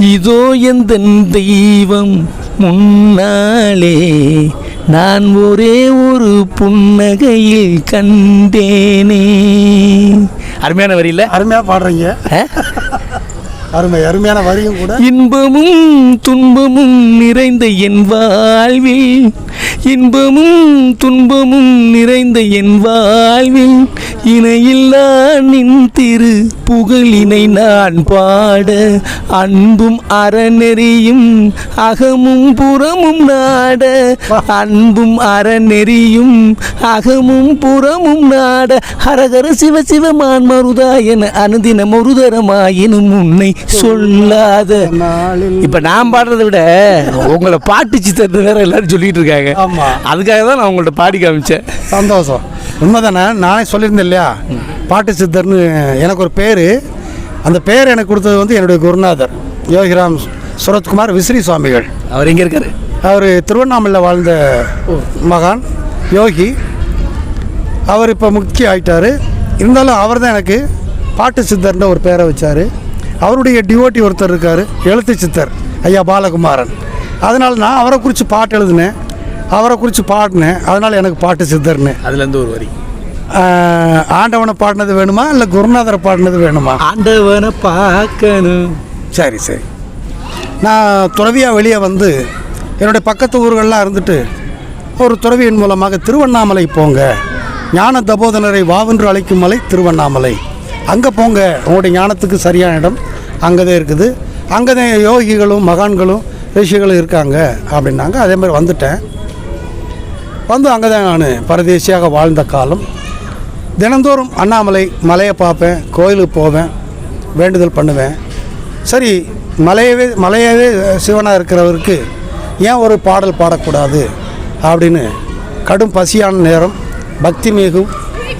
இதோ எந்த தெய்வம் முன்னாலே நான் ஒரே ஒரு புன்னகையில் கண்டேனே. அருமையான வரி இல்ல அருமையாக பாடுறீங்க? அருமை அருமையான வரியும் கூட. இன்பமும் துன்பமும் நிறைந்த என் வாழ்வில் இன்பமும் துன்பமும் நிறைந்த என் வாழ்வில் இணையில்லா நின் திரு புகழினை நான் பாட அன்பும் அறநெறியும் அகமும் புறமும் நாட அன்பும் அறநெறியும் அகமும் புறமும் நாட ஹரஹர சிவ சிவமான் மருதா என அனுதின மருதரமாயினும் உன்னை சொல்லாத. இப்ப நான் பாடுறதை விட உங்களை பாட்டு சித்தத்தை வேற எல்லாரும் சொல்லிட்டு இருக்காங்க. அதுக்காக தான் நான் உங்கள்ட்ட பாடி காமிச்சேன். சந்தோஷம். உண்மைதானே? நானே சொல்லியிருந்தேன் இல்லையா? பாட்டு சித்தர்னு எனக்கு ஒரு பேர். அந்த பேர் எனக்கு கொடுத்தது வந்து என்னுடைய குருநாதர் யோகிராம் சுரத்குமார் விஸ்ரீ சுவாமிகள். அவர் எங்க இருக்காரு? அவர் திருவண்ணாமலையில் வாழ்ந்த மகான் யோகி. அவர் இப்போ முக்கிய ஆயிட்டார். இருந்தாலும் அவர் தான் எனக்கு பாட்டு சித்தர்ன்ற ஒரு பேரை வச்சார். அவருடைய டிவோட்டி ஒருத்தர் இருக்கார் எழுத்து சித்தர் ஐயா பாலகுமாரன். அதனால் நான் அவரை குறித்து பாட்டு எழுதினேன். அவரை குறித்து பாடினேன். அதனால் எனக்கு பாட்டு சித்தர்னு. அதுல இருந்து ஒரு வரி. ஆண்டவனை பாடினது வேணுமா? இல்லை குருநாதரை பாடினது வேணுமா? ஆண்டவனை பார்க்கணும். சரி சரி. நான் துறவியாக வெளியே வந்து என்னுடைய பக்கத்து ஊர்கள்லாம் இருந்துட்டு ஒரு துறவியின் மூலமாக திருவண்ணாமலை போங்க. ஞான தபோதனரை வாவென்று அழைக்கும் மலை திருவண்ணாமலை. அங்கே போங்க. உங்களுடைய ஞானத்துக்கு சரியான இடம் அங்கே தான் இருக்குது. அங்கே தான் யோகிகளும் மகான்களும் ரிஷிகளும் இருக்காங்க அப்படின்னாங்க. அதே மாதிரி வந்துட்டேன். வந்து அங்கே தான் நான் பரதேசியாக வாழ்ந்த காலம். தினந்தோறும் அண்ணாமலை மலையை பார்ப்பேன் கோயிலுக்கு போவேன் வேண்டுதல் பண்ணுவேன். சரி மலையவே மலையவே சிவனாக இருக்கிறவருக்கு ஏன் ஒரு பாடல் பாடக்கூடாது அப்படின்னு கடும் பசியான நேரம் பக்தி மிகும்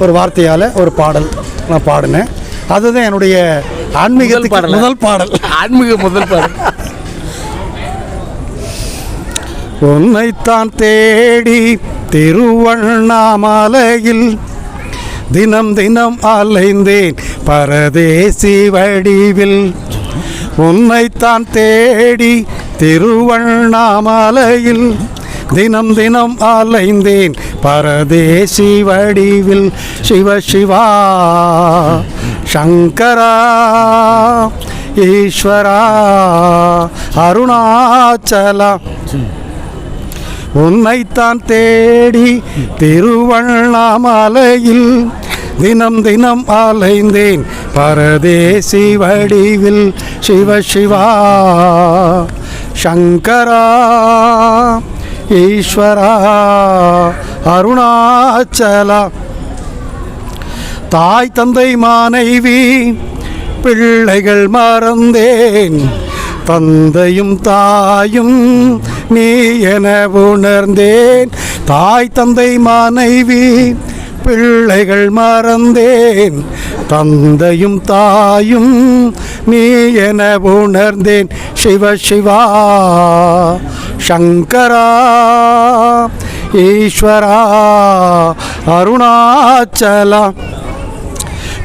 ஒரு வார்த்தையால் ஒரு பாடல் நான் பாடினேன். அதுதான் என்னுடைய ஆன்மீகத்துக்கு பாடலா? முதல் பாடல். ஆன்மீக முதல் பாடல். உன்னைத்தான் தேடி திருவண்ணாமலையில் தினம் தினம் அலைந்தேன் பரதேசி வடிவில். உன்னைத்தான் தேடி திருவண்ணாமலையில் தினம் தினம் அலைந்தேன் பரதேசி வடிவில். சிவ சிவா சங்கரா ஈஸ்வரா அருணாச்சலா. உன்னைத்தான் தேடி திருவண்ணாமலையில் தினம் தினம் அலைந்தேன் பரதேசி வடிவில் சிவ சிவா. சங்கரா ஈஸ்வரா அருணாச்சலா. தாய் தந்தை மானைவி பிள்ளைகள் மறந்தேன். தந்தையும் தாயும் நீ என உணர்ந்தேன். தாய் தந்தை மனைவி பிள்ளைகள் மறந்தேன். தந்தையும் தாயும் நீ என உணர்ந்தேன். சிவ சிவா சங்கரா ஈஸ்வரா அருணாச்சலா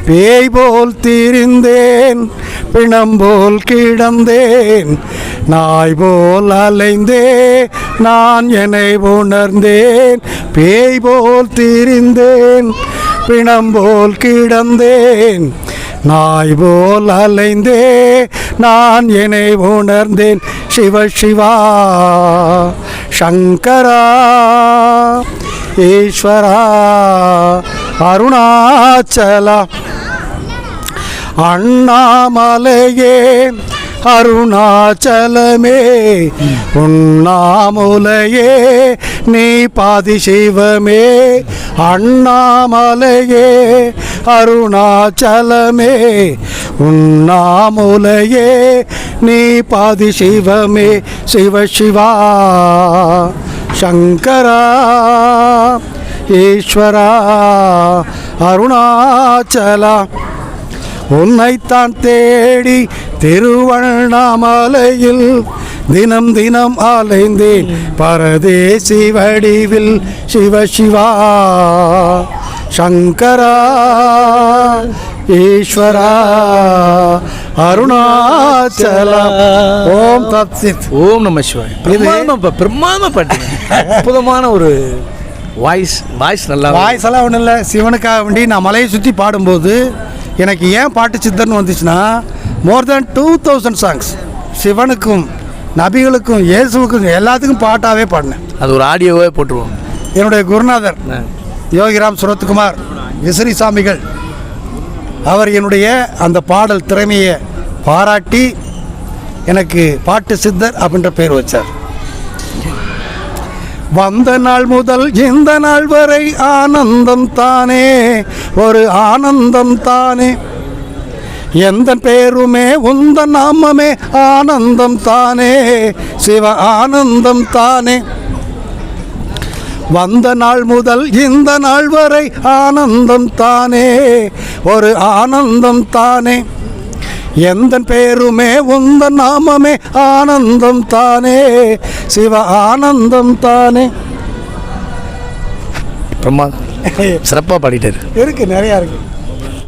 பேய் போல் திரிந்தேன் பிணம் போல் கிடந்தேன் நாய் போல் அலைந்தேன் நான் என்னை உணர்ந்தேன். பேய் போல் திரிந்தேன் பிணம் போல் கிடந்தேன் நாய் போல் அலைந்தே நான் என்னை உணர்ந்தேன். சிவ சிவா சங்கரா ஈஸ்வரா அருணாச்சலா அண்ணாமலையே அருணாச்சலமே உண்ணாமுலையே நீ பாதி சிவமே. அண்ணாமலையே அருணாச்சலமே உண்ணாமுலையே நீ பாதி சிவமே. சிவ சிவா சங்கரா ஈஸ்வரா அருணாச்சலா. உன்னைத்தான் தேடி திருவண்ணாமலையில் தினம் தினம் அலைந்தேன் பரதேசி வடிவில் சிவ சிவா சங்கரா ஈஸ்வரா அருணாச்சலம் ஓம் தத் ஓம் நம சிவாய். பிரமாதமா பிரமாதமா பாட்டுங்க. அற்புதமான ஒரு வாய்ஸ் வாய்ஸ் நல்லா வாய்ஸ் எல்லாம் ஒன்றும் இல்லை. சிவனுக்காக வேண்டி நான் மலையை சுற்றி பாடும்போது எனக்கு ஏன் பாட்டு சித்தர்னு வந்துச்சுன்னா more than two thousand songs சிவனுக்கும் நபிகளுக்கும் இயேசுவுக்கும் எல்லாத்துக்கும் பாட்டாகவே பாடினேன். அது ஒரு ஆடியோவே போட்டுருவோம். என்னுடைய குருநாதர் யோகிராம் சுரத்குமார் விசிறி சாமிகள் அவர் என்னுடைய அந்த பாடல் திறமையை பாராட்டி எனக்கு பாட்டு சித்தர் அப்படின்ற பேர் வச்சார். வந்த நாள் முதல் இந்த நாள் வரை ஆனந்தம் தானே. ஒரு ஆனந்தம் தானே. எந்த பேருமே உந்த நாமமே ஆனந்தம் தானே. சிவ ஆனந்தம் தானே. வந்த நாள் முதல் இந்த நாள் வரை ஆனந்தம் தானே. ஒரு ஆனந்தம் தானே. எந்த பேருமே உந்த நாமமே ஆனந்தம் தானே. சிவ ஆனந்தம் தானே. பிரமாதம் சிறப்பாக பாடிட்டாரு. இருக்கு நிறையா இருக்கு.